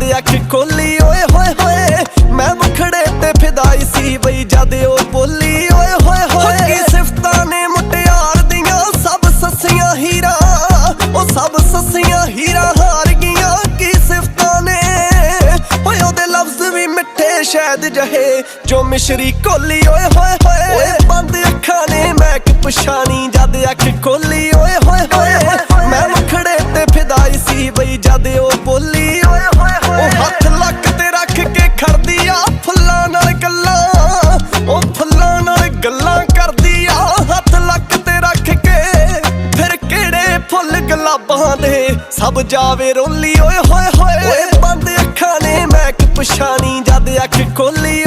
ਜਦ ਅੱਖ ਖੋਲੀ ਓਏ ਹੋਏ ਹੋਏ ਮੈਂ ਮੁਖੜੇ ਤੇ ਫਿਦਾਈ ਸੀ ਬਈ ਜਦ ਉਹ ਬੋਲੀ ਓਏ ਹੋਏ ਹੋਏ। ਕੀ ਸਿਫਤਾਂ ਨੇ ਮੁਟਿਆਰ ਦੀਆਂ ਸਭ ਸੱਸੀਆਂ ਹੀਰਾ ਉਹ ਸਭ ਸੱਸੀਆਂ ਹੀਰਾ ਹਾਰ ਗਈਆਂ ਕੀ ਸਿਫਤਾਂ ਨੇ? ਓਏ ਉਹਦੇ ਲਫ਼ਜ਼ ਵੀ ਮਿੱਠੇ ਸ਼ਾਇਦ ਜਹੇ ਜੋ ਮਿਸ਼ਰੀ ਕੋਲੀ ਓਏ ਹੋਏ ਹੋਏ। ਓਏ ਬੰਦ ਅੱਖਾਂ ਨੇ ਮੈਂ ਕਿ ਪਛਾਣੀ ਜਦ ਅੱਖ ਖੋਲੀ ਓਏ ਹੋਏ ਹੋਏ। ਮੈਂ ਮੁਖੜੇ ਤੇ ਫਿਦਾਈ ਸੀ ਬਈ ਜਦ ਉਹ ਬੋਲੀ ਕਿਤਾਬਾਂ ਦੇ ਸਭ ਜਾਵੇ ਰੋਲੀ। ਓਏ, ਹੋਏ ਹੋਏ। ਓਏ, ਬੰਦ ਅੱਖਾਂ ਨੇ, ਮੈਂ ਕਿ ਪਛਾਣੀ ਜਦ ਅੱਖ ਖੋਲੀ।